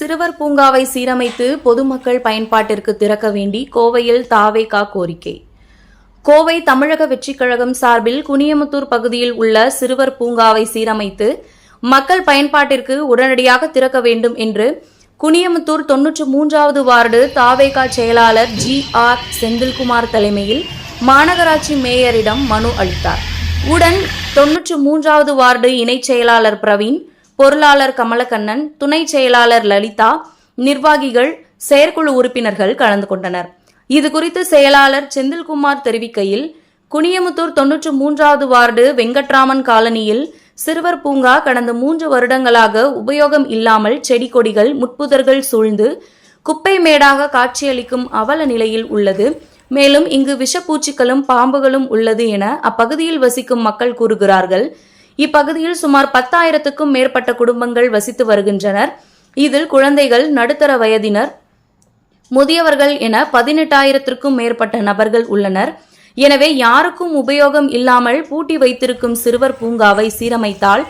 சிறுவர் பூங்காவை சீரமைத்து பொதுமக்கள் பயன்பாட்டிற்கு திறக்க வேண்டி கோவையில் தாவேகா கோரிக்கை. கோவை தமிழக வெற்றிக் கழகம் சார்பில் குனியமுத்தூர் பகுதியில் உள்ள சிறுவர் பூங்காவை சீரமைத்து மக்கள் பயன்பாட்டிற்கு உடனடியாக திறக்க வேண்டும் என்று குனியமுத்தூர் தொன்னூற்று மூன்றாவது வார்டு தாவேகா செயலாளர் ஜி ஆர் செந்தில்குமார் தலைமையில் மாநகராட்சி மேயரிடம் மனு அளித்தார். உடன் தொன்னூற்று மூன்றாவது வார்டு இணைச் செயலாளர் பிரவீன் பொருளாளர் கமலக்கண்ணன் துணை செயலாளர் லலிதா நிர்வாகிகள் செயற்குழு உறுப்பினர்கள் கலந்து கொண்டனர். இது குறித்து செயலாளர் செந்தில்குமார் தெரிவிக்கையில் குனியமுத்தூர் தொன்னூற்று மூன்றாவது வார்டு வெங்கட்ராமன் காலனியில் சிறுவர் பூங்கா கடந்த மூன்று வருடங்களாக உபயோகம் இல்லாமல் செடி கொடிகள் முட்புதர்கள் சூழ்ந்து குப்பை மேடாக காட்சியளிக்கும் அவல நிலையில் உள்ளது. மேலும் இங்கு விஷப்பூச்சிகளும் பாம்புகளும் உள்ளது என அப்பகுதியில் வசிக்கும் மக்கள் கூறுகிறார்கள். இப்பகுதியில் சுமார் பத்தாயிரத்துக்கும் மேற்பட்ட குடும்பங்கள் வசித்து வருகின்றனர். இதில் குழந்தைகள் நடுத்தர வயதினர் முதியவர்கள் என பதினெட்டாயிரத்திற்கும் மேற்பட்ட நபர்கள் உள்ளனர். எனவே யாருக்கும் உபயோகம் இல்லாமல் பூட்டி வைத்திருக்கும் சிறுவர் பூங்காவை சீரமைத்தால்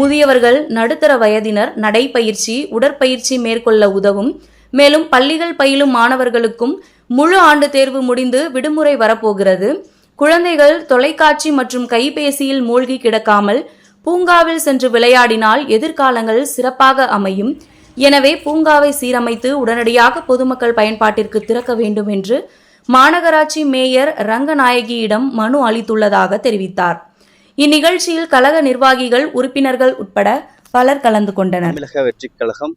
முதியவர்கள் நடுத்தர வயதினர் நடைப்பயிற்சி உடற்பயிற்சி மேற்கொள்ள உதவும். மேலும் பள்ளிகள் பயிலும் மாணவர்களுக்கும் முழு ஆண்டு தேர்வு முடிந்து விடுமுறை வரப்போகிறது. குழந்தைகள் தொலைக்காட்சி மற்றும் கைபேசியில் மூழ்கி கிடக்காமல் பூங்காவில் சென்று விளையாடினால் எதிர்காலங்கள் சிறப்பாக அமையும். எனவே பூங்காவை சீரமைத்து உடனடியாக பொதுமக்கள் பயன்பாட்டிற்கு திறக்க வேண்டும் என்று மாநகராட்சி மேயர் ரங்கநாயகியிடம் மனு அளித்துள்ளதாக தெரிவித்தார். இந்நிகழ்ச்சியில் கழக நிர்வாகிகள் உறுப்பினர்கள் உட்பட பலர் கலந்து கொண்டனர். தமிழக வெற்றிக் கழகம்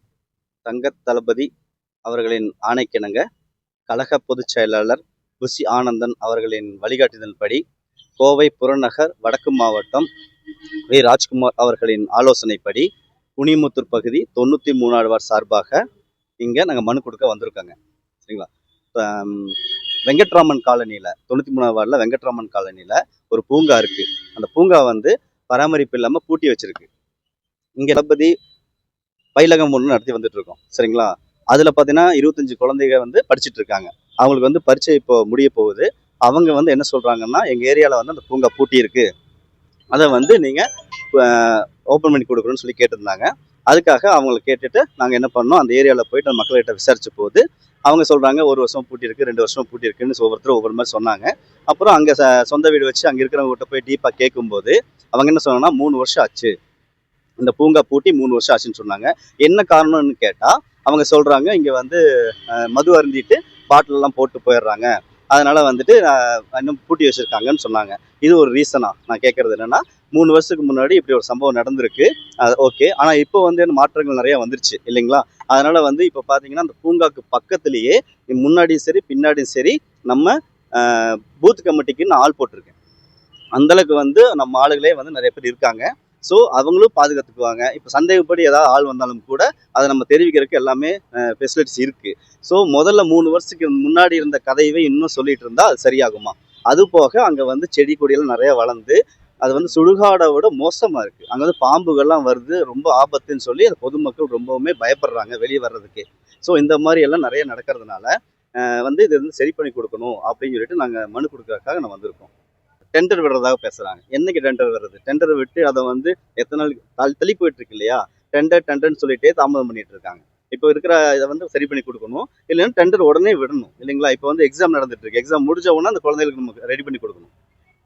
தங்கத் தளபதி அவர்களின் ஆணைக்கிணங்க கழக பொதுச் செயலாளர் குஷி ஆனந்தன் அவர்களின் வழிகாட்டுதல்படி கோவை புறநகர் வடக்கு மாவட்டம் வி. ராஜ்குமார் அவர்களின் ஆலோசனைப்படி குனிமுத்தூர் பகுதி தொண்ணூற்றி மூணாவது வார்டு சார்பாக இங்கே நாங்கள் மனு கொடுக்க வந்திருக்கோங்க. சரிங்களா? வெங்கட்ராமன் காலனியில் தொண்ணூற்றி மூணாவது வார்டில் வெங்கட்ராமன் காலனியில் ஒரு பூங்கா இருக்குது அந்த பூங்கா வந்து பராமரிப்பு இல்லாமல் பூட்டி வச்சிருக்கு. இங்கே தளபதி பயிலகம் ஒன்று நடத்தி வந்துட்டு இருக்கோம். சரிங்களா? அதில் பார்த்தீங்கன்னா இருபத்தஞ்சு குழந்தைங்க வந்து படிச்சுட்டு இருக்காங்க. அவங்களுக்கு வந்து பரீட்சை இப்போ முடிய போகுது. அவங்க வந்து என்ன சொல்கிறாங்கன்னா எங்கள் ஏரியாவில் வந்து அந்த பூங்கா பூட்டி இருக்கு. அதை வந்து நீங்கள் ஓப்பன் பண்ணி கொடுக்குறோன்னு சொல்லி கேட்டிருந்தாங்க. அதுக்காக அவங்கள கேட்டுட்டு நாங்கள் என்ன பண்ணோம் அந்த ஏரியாவில் போயிட்டு அந்த மக்கள்கிட்ட விசாரிச்ச போது அவங்க சொல்கிறாங்க ஒரு வருஷம் பூட்டி இருக்குது ரெண்டு வருஷம் பூட்டி இருக்குன்னு ஒவ்வொருத்தரும் ஒவ்வொரு மாதிரி சொன்னாங்க. அப்புறம் அங்கே ச சொந்த வீடு வச்சு அங்கே இருக்கிறவங்ககிட்ட போய் டீப்பாக கேட்கும்போது அவங்க என்ன சொன்னாங்கன்னா மூணு வருஷம் ஆச்சு. இந்த பூங்கா பூட்டி மூணு வருஷம் ஆச்சுன்னு சொன்னாங்க. என்ன காரணம்னு கேட்டால் அவங்க சொல்கிறாங்க இங்கே வந்து மது அருந்திட்டு பாட்டிலெலாம் போட்டு போயிடுறாங்க. அதனால் வந்துட்டு இன்னும் பூட்டி வச்சுருக்காங்கன்னு சொன்னாங்க. இது ஒரு ரீசனாக நான் கேட்குறது என்னன்னா மூணு வருஷத்துக்கு முன்னாடி இப்படி ஒரு சம்பவம் நடந்திருக்கு. அது ஓகே. ஆனால் இப்போ வந்து என்ன மாற்றங்கள் நிறையா வந்துருச்சு இல்லைங்களா? அதனால் வந்து இப்போ பார்த்தீங்கன்னா அந்த பூங்காக்கு பக்கத்துலேயே முன்னாடியும் சரி பின்னாடியும் சரி நம்ம பூத் கமிட்டிக்குன்னு ஆள் போட்டிருக்கேன். அந்தளவுக்கு வந்து நம்ம ஆளுகளே வந்து நிறைய பேர் இருக்காங்க. ஸோ அவங்களும் பாதுகாத்துக்குவாங்க. இப்போ சந்தேகப்படி ஏதாவது ஆள் வந்தாலும் கூட அதை நம்ம தெரிவிக்கிறதுக்கு எல்லாமே ஃபெசிலிட்டிஸ் இருக்குது ஸோ முதல்ல மூணு வருஷத்துக்கு முன்னாடி இருந்த கதையவே இன்னும் சொல்லிட்டு இருந்தால் அது சரியாகுமா? அது போக அங்கே வந்து செடி கொடியெல்லாம் நிறைய வளர்ந்து அது வந்து சுடுகாடை விட மோசமாக இருக்குது அங்கே வந்து பாம்புகள்லாம் வருது ரொம்ப ஆபத்துன்னு சொல்லி அந்த பொதுமக்கள் ரொம்பவுமே பயப்படுறாங்க வெளியே வர்றதுக்கு. ஸோ இந்த மாதிரி எல்லாம் நிறைய நடக்கிறதுனால வந்து இது வந்து சரி பண்ணி கொடுக்கணும் அப்படின்னு சொல்லிட்டு நாங்கள் மனு கொடுக்கறதுக்காக நான் வந்திருக்கோம். டெண்டர் விடுறதாக பேசுகிறாங்க என்னைக்கு டெண்டர் வர்றது டெண்டர் விட்டு அதை வந்து எத்தனை நாள் தள்ளி போயிட்டு இருக்கு இல்லையா? டெண்டர் டெண்டர்னு சொல்லிட்டே தாமதம் பண்ணிட்டு இருக்காங்க. இப்போ இருக்கிற இதை வந்து சரி பண்ணி கொடுக்கணும். இல்லைன்னா டெண்டர் உடனே விடணும். இல்லைங்களா? இப்போ வந்து எக்ஸாம் நடந்துட்டு இருக்கு. எக்ஸாம் முடிஞ்ச உடனே அந்த குழந்தைகளுக்கு நமக்கு ரெடி பண்ணி கொடுக்கணும்.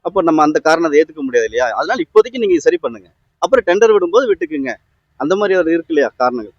அப்போ நம்ம அந்த காரணத்தை ஏற்றுக்க முடியாது இல்லையா? அதனால இப்போதைக்கு நீங்கள் சரி பண்ணுங்க. அப்புறம் டெண்டர் விடும்போது விட்டுக்குங்க. அந்த மாதிரி ஒரு இருக்கு இல்லையா? காரணங்கள்.